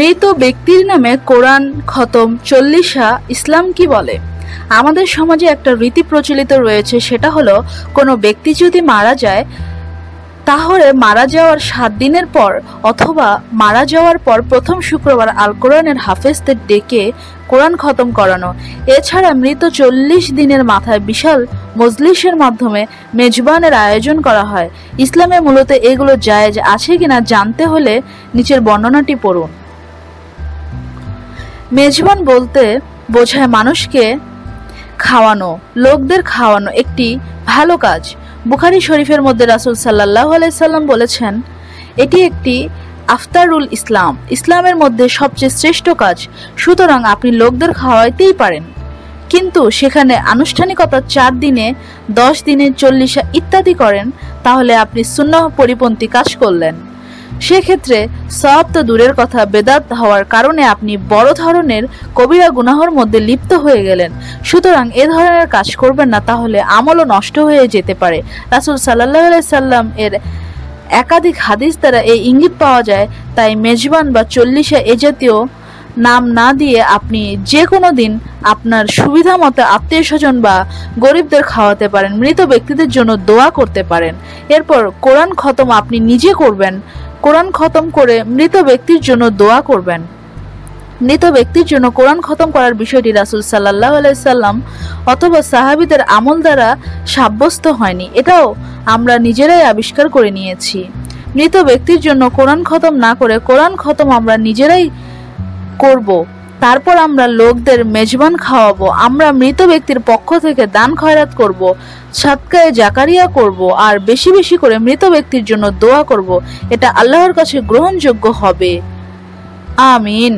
মৃত ব্যক্তির নামে কোরআন খতম। চল্লিশা, ইসলাম কি বলে? আমাদের সমাজে একটা রীতি প্রচলিত রয়েছে, সেটা হলো, কোনো ব্যক্তি যদি মারা যায়, তাহলে মারা যাওয়ার সাত দিনের পর অথবা মারা যাওয়ার পর প্রথম শুক্রবার আল কোরআনের হাফেজদের ডেকে কোরআন খতম করানো। এছাড়া মৃত চল্লিশ দিনের মাথায় বিশাল মজলিসের মাধ্যমে মেজবানের আয়োজন করা হয়। ইসলামে মূলত এগুলো জায়েজ আছে কিনা জানতে হলে নিচের বর্ণনাটি পড়ুন। মেজবান বলতে বোঝায় মানুষকে খাওয়ানো, লোকদের খাওয়ানো একটি ভালো কাজ। বুখারি শরীফের মধ্যে রাসুল সাল্লাহ আলাইসাল্লাম বলেছেন, এটি একটি আফতারুল ইসলাম। ইসলামের মধ্যে সবচেয়ে শ্রেষ্ঠ কাজ, সুতরাং আপনি লোকদের খাওয়াইতেই পারেন। কিন্তু সেখানে আনুষ্ঠানিকতা চার দিনে, দশ দিনে চল্লিশা ইত্যাদি করেন, তাহলে আপনি সুন্নাহ পরিপন্থী কাজ করলেন। সেক্ষেত্রে সব তো দূরের কথা, বেদাত হওয়ার কারণে আপনি বড় ধরনের কবিরা গুনাহর মধ্যে লিপ্ত হয়ে গেলেন। সুতরাং এ ধরনের কাজ করবেন না, তাহলে আমলও নষ্ট হয়ে যেতে পারে। রাসুল সাল্লাহ সাল্লাম এর একাধিক হাদিস দ্বারা এই ইঙ্গিত পাওয়া যায়, তাই মেজবান বা চল্লিশা এ জাতীয় নাম না দিয়ে আপনি যে কোনো দিন আপনার সুবিধা মতো আত্মীয় স্বজন বা গরিবদের খাওয়াতে পারেন, মৃত ব্যক্তিদের জন্য দোয়া করতে পারেন। এরপর কোরআন খতম আপনি নিজে করবেন কোরআন খতম করে মৃত ব্যক্তির জন্য দোয়া করবেন। মৃত ব্যক্তির জন্য কোরআন খতম করার বিষয়টি রাসুল সাল্লাহ আলাইসাল্লাম অথবা সাহাবিদের আমল দ্বারা সাব্যস্ত হয়নি। এটাও আমরা নিজেরাই আবিষ্কার করে নিয়েছি। মৃত ব্যক্তির জন্য কোরআন খতম না করে কোরআন খতম আমরা নিজেরাই করব। তারপর আমরা লোকদের মেজবান খাওয়াবো, আমরা মৃত ব্যক্তির পক্ষ থেকে দান খয়রাত করব সাতকায় জাকারিয়া করব, আর বেশি বেশি করে মৃত ব্যক্তির জন্য দোয়া করব, এটা আল্লাহর কাছে গ্রহণযোগ্য হবে। আমিন।